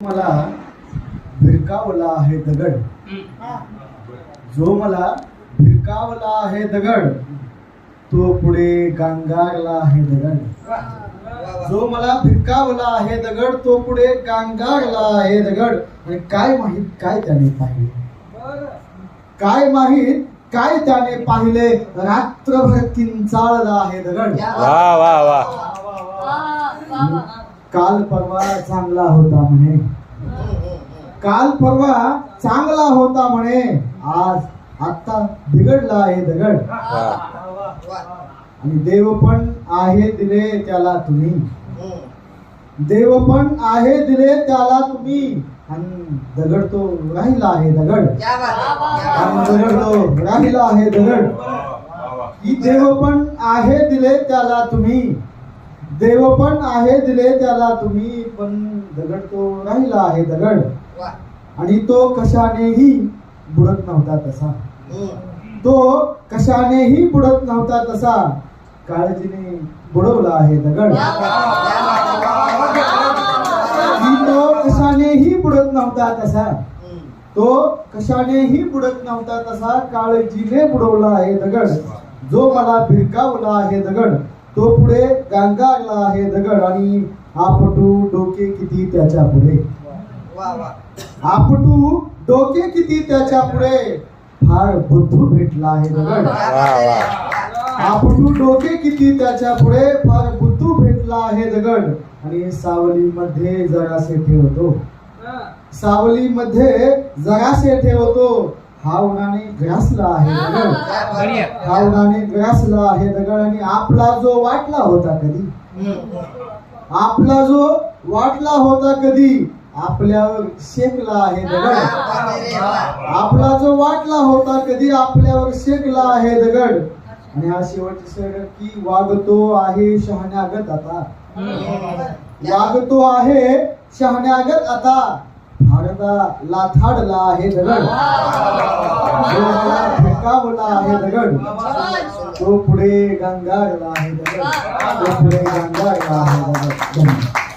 मला भिरकावला आहे दगड. जो मला भिरकावला आहे दगड तो पुढे गांगारला आहे दगड. जो मला भिरकावला आहे दगड तो पुढे गांगारला आहे दगड. आणि काय माहीत काय त्याने पाहिले? काय माहीत काय त्याने पाहिले? रात्रभर किंचाळला आहे दगड. वा वा वा. काल परवा चांगला होता म्हणे. काल परवा चांगला होता म्हणे. आज आता बिघडला आहे दगड. आणि देव पण आहे दिले त्याला तुम्ही. देव पण आहे दिले त्याला तुम्ही. आणि दगड तो राहिला आहे दगड. आणि दगड तो राहिला आहे दगड. की देव पण आहे दिले त्याला तुम्ही. देव पण आहे दिले त्याला तुम्ही पण दगड तो राहिला आहे दगड आणि तो कशानेही बुडत नव्हता तसा तो कशानेही बुडत नव्हता तसा काळजीने बुडवला आहे दगड तो कशानेही बुडत नव्हता तसा तो कशानेही बुडत नव्हता तसा काळजीने बुडवला आहे दगड जो मला भिरकावला आहे दगड तो पुढे गांगारला आहे दगड आणि आपटू डोके किती त्याच्या पुढे. आपटू डोके किती त्याच्या पुढे. फार बुद्धू भेटला आहे दगड. आपटू डोके किती त्याच्या पुढे. फार बुद्धू भेटला आहे दगड. आणि सावलीमध्ये जरासे ठेवतो. सावलीमध्ये जरासे ठेवतो. हा उन्हाने ग्रासला आहे दगड. हा. उन्हाने ग्रासला आहे दगड आणि आपला जो वाटला होता कधी? आपला जो वाटला होता कधी? आपल्यावर शेकला आहे दगड. आपला जो वाटला होता कधी? आपल्यावर शेकला आहे दगड. आणि हा शेवटची सर की वागतो आहे शहाण्यागत आता. वागतो आहे शहाण्यागत आता. आता लाथाडला आहे दगड. फेकावला आहे दगड. तो पुढे गंगारला आहे दगड. तो पुढे गंगारला आहे दगड.